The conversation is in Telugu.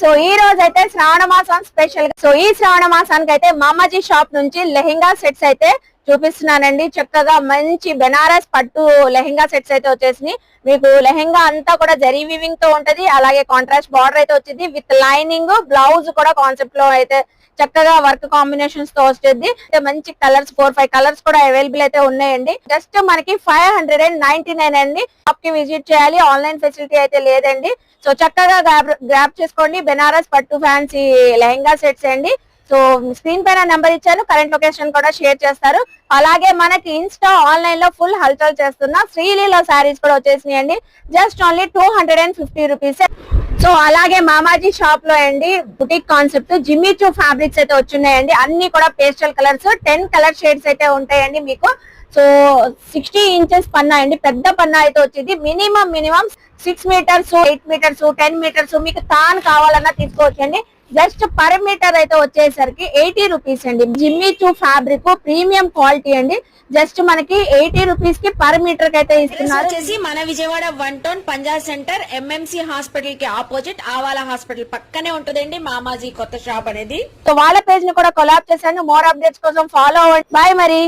సో ఈ రోజు అయితే శ్రావణ మాసం స్పెషల్ సో ఈ శ్రావణ మాసానికి అయితే మామాజీ షాప్ నుంచి లెహెంగా సెట్స్ అయితే చూపిస్తున్నానండి. చక్కగా మంచి బెనారస్ పట్టు లెహెంగా సెట్స్ అయితే వచ్చేసినాయి. మీకు లెహెంగా అంతా కూడా జరీ వీవింగ్తో ఉంటది. అలాగే కాంట్రాస్ట్ బార్డర్ అయితే వచ్చింది. విత్ లైనింగ్ బ్లౌజ్ కూడా కాన్సెప్ట్లో అయితే చక్కగా వర్క్ కాంబినేషన్స్తో వస్తుంది మంచి కలర్స్ ఫోర్ ఫైవ్ కలర్స్ కూడా అవైలబుల్ అయితే ఉన్నాయండి. జస్ట్ మనకి five hundred and ninety nine అండి. షాప్కి విజిట్ చేయాలి. ఆన్లైన్ ఫెసిలిటీ అయితే లేదండి. సో చక్కగా గ్రాప్ చేసుకోండి. బెనారస్ పట్టు ఫ్యాన్సీ లెహెంగా సెట్స్ అండి. సో స్క్రీన్ పైన నెంబర్ ఇచ్చాను. కరెంట్ లొకేషన్ కూడా షేర్ చేస్తారు. అలాగే మనకి ఇన్స్టా ఆన్లైన్లో ఫుల్ హల్చల్ చేస్తున్న శ్రీలీల శారీస్ కూడా వచ్చేసినాయండి. Just only two hundred and fifty rupees so అలాగే మామాజీ షాప్లో అండి బుటిక్ కాన్సెప్ట్ జిమ్మిచూ ఫ్యాబ్రిక్స్ అయితే వచ్చున్నాయండి అన్ని కూడా pastel colours ten colour shades అయితే ఉంటాయండి మీకు. సో సిక్స్టీ ఇంచెస్ పన్నా అండి పెద్ద పన్నా అయితే వచ్చింది. Minimum minimum six metres eight metres ten metres మీకు తాను కావాలన్నా తీసుకోవచ్చండి. జస్ట్ పర్ మీటర్ అయితే వచ్చేసరికి ఎయిటీ రూపీస్ అండి. Jimmy Choo fabric premium quality అండి. జస్ట్ మనకి ఎయిటీ రూపీస్కి పర్ మీటర్కి అయితే ఇస్తున్నారు. వచ్చేసి మన Vijayawada one town Punjab centre MMC హాస్పిటల్కి ఆపోజిట్ ఆవాల హాస్పిటల్ పక్కనే ఉంటుందండి మామాజీ కొత్త షాప్ అనేది. సో వాళ్ళ పేజ్ని కూడా కొలాబ్ చేశాను మోర్ అప్డేట్స్ కోసం ఫాలో అవ్వండి. బాయ్ మరి.